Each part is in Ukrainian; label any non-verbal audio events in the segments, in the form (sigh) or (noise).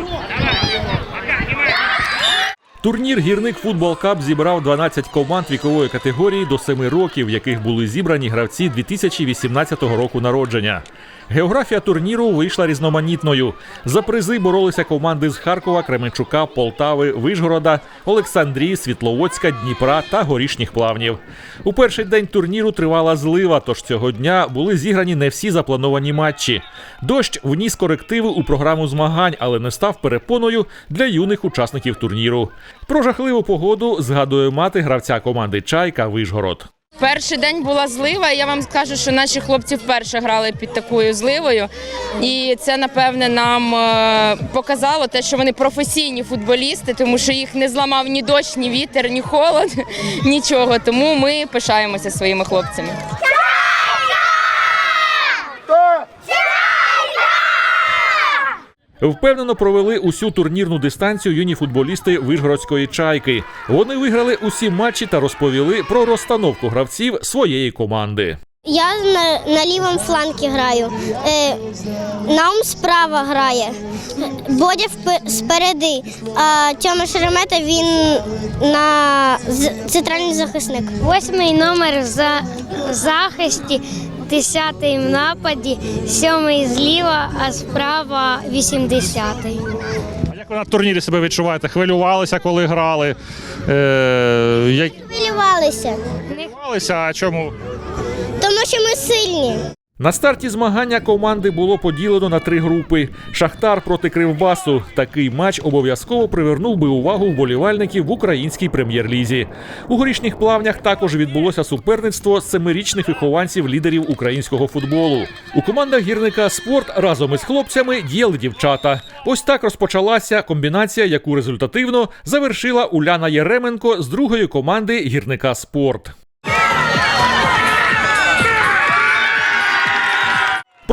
ร่วง Турнір Гірник Футбол Кап зібрав 12 команд вікової категорії до 7 років, в яких були зібрані гравці 2018 року народження. Географія турніру вийшла різноманітною. За призи боролися команди з Харкова, Кременчука, Полтави, Вишгорода, Олександрії, Світловодська, Дніпра та Горішніх плавнів. У перший день турніру тривала злива, тож цього дня були зіграні не всі заплановані матчі. Дощ вніс корективи у програму змагань, але не став перепоною для юних учасників турніру. Про жахливу погоду згадує мати гравця команди Чайка Вишгород. Перший день була злива. Я вам скажу, що наші хлопці вперше грали під такою зливою, і це напевне нам е, показало те, що вони професійні футболісти, тому що їх не зламав ні дощ, ні вітер, ні холод, (laughs) нічого. Тому ми пишаємося своїми хлопцями. Впевнено провели усю турнірну дистанцію юні футболісти Вишгородської чайки. Вони виграли усі матчі та розповіли про розстановку гравців своєї команди. Я на, на лівому фланці граю. Е, Наум справа грає. Бодя спереди. А Тьома Шеремета він на з- центральний захисник. Восьмий номер за захисті, десятий в нападі, сьомий зліва, а справа вісімдесятий. А як ви на турнірі себе відчуваєте? Хвилювалися, коли грали? Е, як Хвилювалися, хвилювалися, а чому? тому що ми сильні. На старті змагання команди було поділено на три групи: Шахтар проти Кривбасу. Такий матч обов'язково привернув би увагу вболівальників в українській прем'єр-лізі. У горішніх плавнях також відбулося суперництво семирічних вихованців лідерів українського футболу. У командах гірника спорт разом із хлопцями діяли дівчата. Ось так розпочалася комбінація, яку результативно завершила Уляна Єременко з другої команди гірника спорт.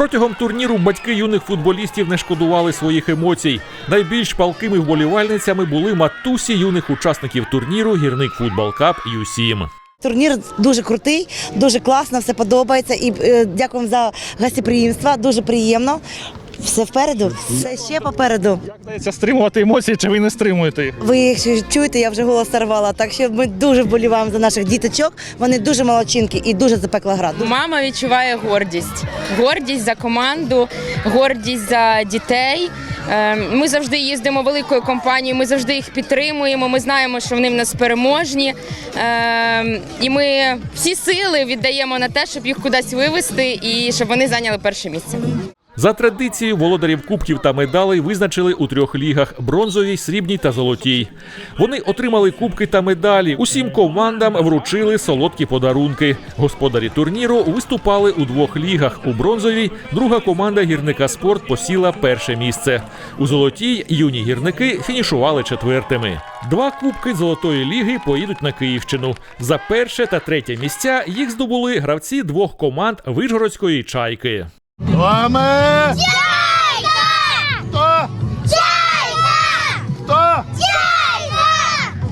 Протягом турніру батьки юних футболістів не шкодували своїх емоцій. Найбільш палкими вболівальницями були матусі юних учасників турніру Гірник Футбол Кап Ю-7. Турнір дуже крутий, дуже класно, все подобається. І е, дякуємо за гостеприємство. Дуже приємно. Все впереду, все ще попереду. Як вдається стримувати емоції, чи ви не стримуєте їх? Ви якщо чуєте, я вже голос сорвала. Так що ми дуже вболіваємо за наших діточок. Вони дуже молодчинки і дуже запекла гра. Мама відчуває гордість, гордість за команду, гордість за дітей. Е, Ми завжди їздимо великою компанією, ми завжди їх підтримуємо. Ми знаємо, що вони в нас переможні. Е, І ми всі сили віддаємо на те, щоб їх кудись вивести і щоб вони зайняли перше місце. За традицією володарів кубків та медалей визначили у трьох лігах: бронзовій, срібній та золотій. Вони отримали кубки та медалі. Усім командам вручили солодкі подарунки. Господарі турніру виступали у двох лігах. У бронзовій друга команда гірника спорт посіла перше місце. У золотій юні гірники фінішували четвертими. Два кубки золотої ліги поїдуть на Київщину. За перше та третє місця їх здобули гравці двох команд Вижгородської чайки. Вами! Хто? Хто?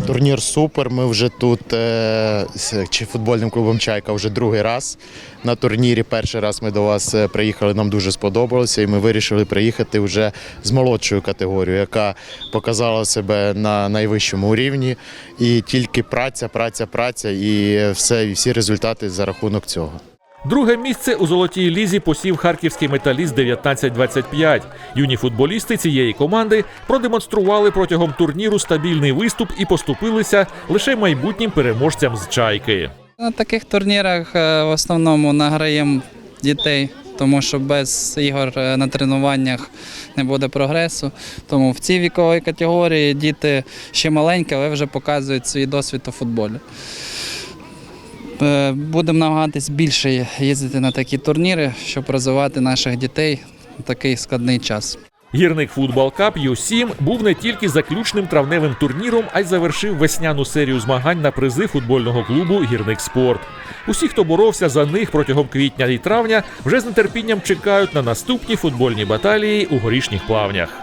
Турнір супер. Ми вже тут е, з чи футбольним клубом Чайка вже другий раз. На турнірі перший раз ми до вас е, приїхали, нам дуже сподобалося, і ми вирішили приїхати вже з молодшою категорією, яка показала себе на найвищому рівні. І тільки праця, праця, праця, і все, і всі результати за рахунок цього. Друге місце у золотій лізі посів харківський металіст 19-25. Юні футболісти цієї команди продемонстрували протягом турніру стабільний виступ і поступилися лише майбутнім переможцям з чайки. На таких турнірах е, в основному награємо дітей, тому що без ігор е, на тренуваннях не буде прогресу. Тому в цій віковій категорії діти ще маленькі, але вже показують свій досвід у футболі. Е, Будемо намагатись більше їздити на такі турніри, щоб розвивати наших дітей в такий складний час. Гірник футбол Кап Ю-7 був не тільки заключним травневим турніром, а й завершив весняну серію змагань на призи футбольного клубу Гірник Спорт. Усі, хто боровся за них протягом квітня і травня, вже з нетерпінням чекають на наступні футбольні баталії у горішніх плавнях.